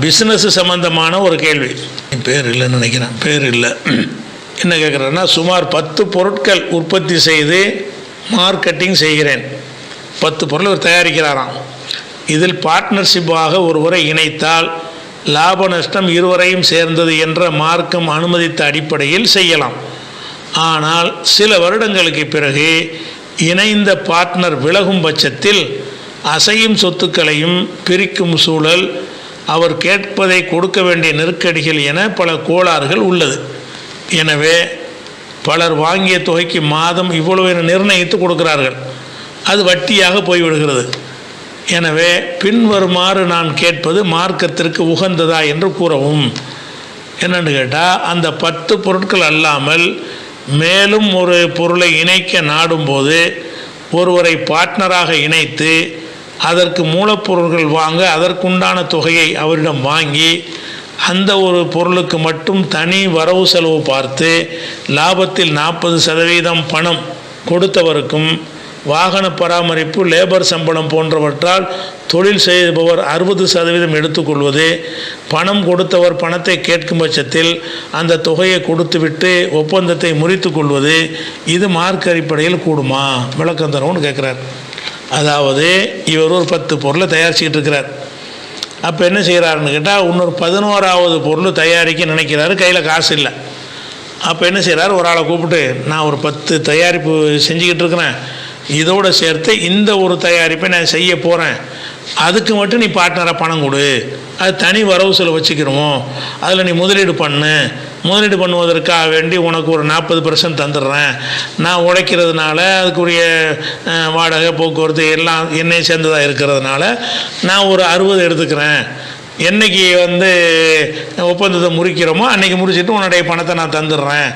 Business சம்மந்தமான ஒரு கேள்வி. பேர் இல்லைன்னு நினைக்கிறேன். பேர் இல்லை. என்ன கேட்குறேன்னா சுமார் பத்து பொருட்கள் உற்பத்தி செய்து மார்க்கெட்டிங் செய்கிறேன். பத்து பொருள் அவர் தயாரிக்கிறாராம். இதில் பார்ட்னர்ஷிப்பாக ஒருவரை இணைத்தால் லாப நஷ்டம் இருவரையும் சேர்ந்தது என்ற மார்க்கம் அனுமதித்த அடிப்படையில் செய்யலாம். ஆனால் சில வருடங்களுக்கு பிறகு இணைந்த பார்ட்னர் விலகும் பட்சத்தில் அசையும் சொத்துக்களையும் பிரிக்கும் சூழல் அவர் கேட்பதை கொடுக்க வேண்டிய நெருக்கடிகள் என பல கோளாறுகள் உள்ளது. எனவே பலர் வாங்கிய தொகைக்கு மாதம் இவ்வளவு என நிர்ணயித்து கொடுக்கிறார்கள். அது வட்டியாக போய்விடுகிறது. எனவே பின்வருமாறு நான் கேட்பது மார்க்கத்திற்கு உகந்ததா என்று கூறவும். என்னென்னு கேட்டால் அந்த பத்து பொருட்கள் அல்லாமல் மேலும் ஒரு பொருளை இணைக்க நாடும்போது ஒருவரை பார்ட்னராக இணைத்து அதற்கு மூலப்பொருள்கள் வாங்க அதற்குண்டான தொகையை அவரிடம் வாங்கி அந்த ஒரு பொருளுக்கு மட்டும் தனி வரவு செலவு பார்த்து லாபத்தில் நாற்பது சதவீதம் பணம் கொடுத்தவருக்கும் வாகன பராமரிப்பு லேபர் சம்பளம் போன்றவற்றால் தொழில் செய்பவர் அறுபது சதவீதம் எடுத்துக்கொள்வது பணம் கொடுத்தவர் பணத்தை கேட்கும் பட்சத்தில் அந்த தொகையை கொடுத்துவிட்டு ஒப்பந்தத்தை முறித்து கொள்வது இது மார்க் அடிப்படையில் கூடுமா? விளக்கம் தரவுன்னு கேட்குறார். அதாவது இவர் ஒரு பத்து பொருளை தயாரிச்சுக்கிட்டு இருக்கிறார். அப்போ என்ன செய்கிறாருன்னு கேட்டால் இன்னொரு பதினோராவது பொருள் தயாரிக்க நினைக்கிறாரு கையில் காசு இல்லை. அப்போ என்ன செய்கிறாரு ஒரு ஆளை கூப்பிட்டு நான் ஒரு பத்து தயாரிப்பு செஞ்சுக்கிட்டு இருக்கிறேன். இதோடு சேர்த்து இந்த ஒரு தயாரிப்பை நான் செய்ய போகிறேன் அதுக்கு மட்டும் நீ பார்ட்னராக பணம் கொடு. அது தனி வரவு செலவு வச்சுக்கிறோம் அதில் நீ முதலீடு பண்ணு. முதலீடு பண்ணுவதற்காக வேண்டி உனக்கு ஒரு நாற்பது பர்சன்ட் தந்துடுறேன். நான் உழைக்கிறதுனால அதுக்குரிய வாடகை போக்குவரத்து எல்லாம் என்னை சேர்ந்ததாக இருக்கிறதுனால நான் ஒரு அறுபது எடுத்துக்கிறேன். என்னைக்கு வந்து ஒப்பந்தத்தை முறிக்கிறோமோ அன்னைக்கு முடிச்சுட்டு உன்னுடைய பணத்தை நான் தந்துடுறேன்.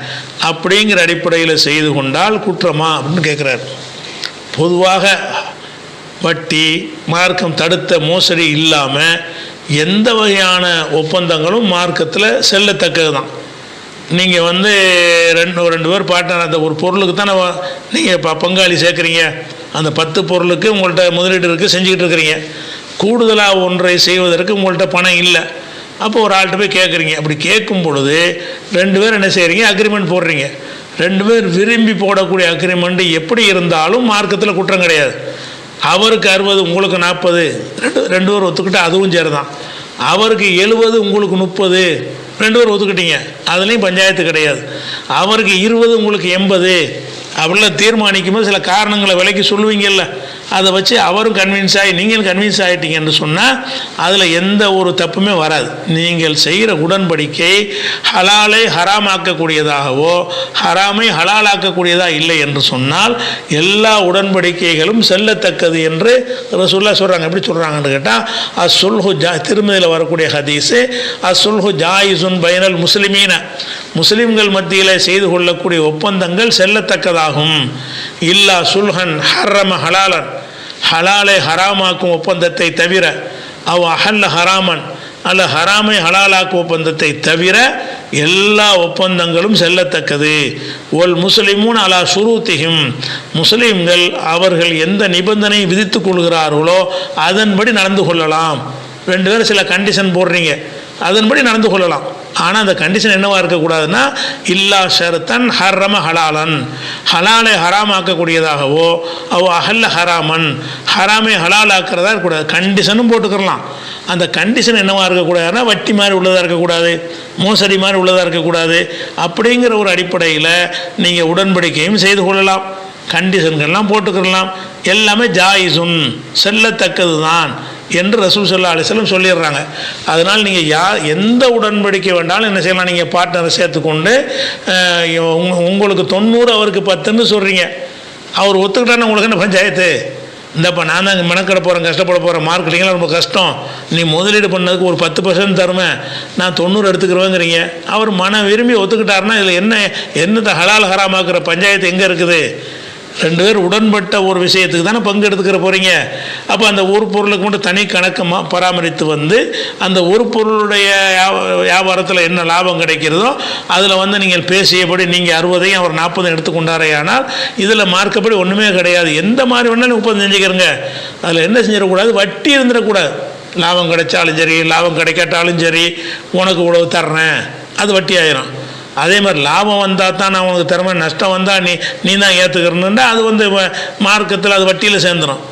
அப்படிங்கிற அடிப்படையில் செய்து கொண்டால் குற்றமா அப்படின்னு கேட்குறாரு பொதுவாக வட்டி மார்க்கம் தடுத்த மோசடி இல்லாமல் எந்த வகையான ஒப்பந்தங்களும் மார்க்கத்தில் செல்லத்தக்கது தான் நீங்கள் வந்து ரெண்டு ரெண்டு பேர் பார்ட்னர் அந்த ஒரு பொருளுக்கு தானே நீங்கள் இப்போ பங்காளி சேர்க்குறீங்க. அந்த பத்து பொருளுக்கு உங்கள்கிட்ட முதலீடு இருக்குது செஞ்சுக்கிட்டு இருக்கிறீங்க. கூடுதலாக ஒன்றை செய்வதற்கு உங்கள்கிட்ட பணம் இல்லை. அப்போ ஒரு ஆள்கிட்ட போய் கேட்குறீங்க அப்படி கேட்கும் பொழுது ரெண்டு பேர் என்ன செய்கிறீங்க அக்ரிமெண்ட் போடுறீங்க. ரெண்டு பேர் விரும்பி போடக்கூடிய அக்ரிமெண்ட் எப்படி இருந்தாலும் மார்க்கத்தில் குற்றம் கிடையாது. அவருக்கு அறுபது உங்களுக்கு நாற்பது ரெண்டு ரெண்டு பேர் ஒத்துக்கிட்டு அதுவும் சரிதான். அவருக்கு எழுபது உங்களுக்கு முப்பது. ரெண்டு பேர் ஒதுக்கிட்டீங்க. அதுலேயும் பஞ்சாயத்து கிடையாது. அவருக்கு இருபது உங்களுக்கு எண்பது. அப்படிலாம் தீர்மானிக்கும் போது சில காரணங்களை விலைக்கு சொல்லுவீங்கல்ல. அதை வச்சு அவரும் கன்வின்ஸ் ஆகி நீங்களும் கன்வின்ஸ் ஆகிட்டீங்கன்னு சொன்னால் அதில் எந்த ஒரு தப்புமே வராது. நீங்கள் செய்கிற உடன்படிக்கை ஹலாலை ஹராமாக்கக்கூடியதாகவோ ஹராமை ஹலாலாக்கக்கூடியதாக இல்லை என்று சொன்னால் எல்லா உடன்படிக்கைகளும் செல்லத்தக்கது என்று ரசூல்லா சொல்கிறாங்க எப்படி சொல்கிறாங்கன்னு கேட்டால் அசுல்ஹு ஜா திருமதியில் வரக்கூடிய ஹதீஸு அசுல்ஹு ஜாயிசுன் பைனல் முஸ்லிமீன. முஸ்லிம்கள் மத்தியில் செய்து கொள்ளக்கூடிய ஒப்பந்தங்கள் செல்லத்தக்கதாகும். இல்லா சுல்ஹன் ஹர்ரம ஹலாலன். ஹலாலை ஹராமாக்கும் ஒப்பந்தத்தை தவிர அவ் அஹல்ல ஹராமன் அல்ல ஹராமை ஹலாலாக்கும் ஒப்பந்தத்தை தவிர எல்லா ஒப்பந்தங்களும் செல்லத்தக்கது. ஒல் முஸ்லிமூன் அலா சுருத்திகிம் முஸ்லீம்கள் அவர்கள் எந்த நிபந்தனை விதித்துக் கொள்கிறார்களோ அதன்படி நடந்து கொள்ளலாம். ரெண்டு பேரும் சில கண்டிஷன் போடுறீங்க. அதன்படி நடந்து கொள்ளலாம். ஆனால் அந்த கண்டிஷன் என்னவாக இருக்கக்கூடாதுன்னா இல்லா ஷருத்தன் ஹர்ரம ஹலாலன். ஹலாலை ஹராமாக்கக்கூடியதாகவோ அவ் அஹல்ல ஹராமன். ஹராமை ஹலாலாக்கிறதா இருக்கக்கூடாது. கண்டிஷனும் போட்டுக்கிறலாம். அந்த கண்டிஷன் என்னவாக இருக்கக்கூடாதுன்னா வட்டி மாதிரி உள்ளதாக இருக்கக்கூடாது மோசடி மாதிரி உள்ளதாக இருக்கக்கூடாது. அப்படிங்கிற ஒரு அடிப்படையில் நீங்கள் உடன்படிக்கையும் செய்து கொள்ளலாம். கண்டிஷன்கள்லாம் போட்டுக்கிடலாம் எல்லாமே ஜாயிசுன். செல்லத்தக்கது தான் என்று ரசூல் சல்லா அலிஸ்லம் சொல்லிடுறாங்க. அதனால் நீங்கள் யா எந்த உடன்படிக்கை வேண்டாலும் என்ன செய்யலாம்? நீங்கள் பார்ட்னரை சேர்த்துக்கொண்டு உங்களுக்கு தொண்ணூறு அவருக்கு பத்துன்னு சொல்கிறீங்க அவர் ஒத்துக்கிட்டானே உங்களுக்கு என்ன பஞ்சாயத்து? இந்தப்பா நான் தான் இங்கே மெனக்கட போகிறேன் கஷ்டப்பட போகிறேன் மார்க்கெட்டிங்லாம் ரொம்ப கஷ்டம். நீ முதலீடு பண்ணதுக்கு ஒரு பத்து பர்சன்ட் தருவேன் நான் தொண்ணூறு எடுத்துக்கிறேங்கிறீங்க. அவர் மன விரும்பி ஒத்துக்கிட்டாருன்னா இதில் என்ன என்னத்தை ஹலால் ஹராமாக்குற பஞ்சாயத்து எங்கே இருக்குது? ரெண்டு பேர் உடன்பட்ட ஒரு விஷயத்துக்கு தானே பங்கு எடுத்துக்கிற போகிறீங்க அப்போ அந்த ஒரு பொருளுக்கு மட்டும் தனி கணக்கமாக பராமரித்து வந்து அந்த ஒரு பொருளுடைய வியாபாரத்தில் என்ன லாபம் கிடைக்கிறதோ அதில் வந்து நீங்கள் பேசியபடி நீங்கள் அறுபதையும் அவர் நாற்பதையும் எடுத்துக்கொண்டாரே ஆனால் இதில் மார்க்கப்படி ஒன்றுமே கிடையாது. எந்த மாதிரி வேணாலும் முப்பது செஞ்சுக்கிறங்க. அதில் என்ன செஞ்சிடக்கூடாது? வட்டி இருந்துடக்கூடாது. லாபம் கிடைச்சாலும் சரி லாபம் கிடைக்காட்டாலும் சரி உனக்கு இவ்வளவு தர்றேன். அது வட்டி ஆயிரும். அதே மாதிரி லாபம் வந்தால் தான் நான் உனக்கு திறமை நஷ்டம் வந்தால் நீ நீ தான் ஏற்றுக்கிறணுன்னா அது வந்து மார்க்கத்தில் அது வட்டியில் சேர்ந்துடும்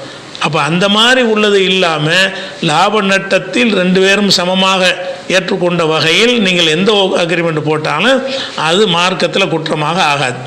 அப்போ அந்த மாதிரி உள்ளது இல்லாமல் லாப நட்டத்தில் ரெண்டு பேரும் சமமாக ஏற்றுக்கொண்ட வகையில் நீங்கள் எந்த அக்ரிமெண்ட் போட்டாலும் அது மார்க்கத்தில் குற்றமாக ஆகாது.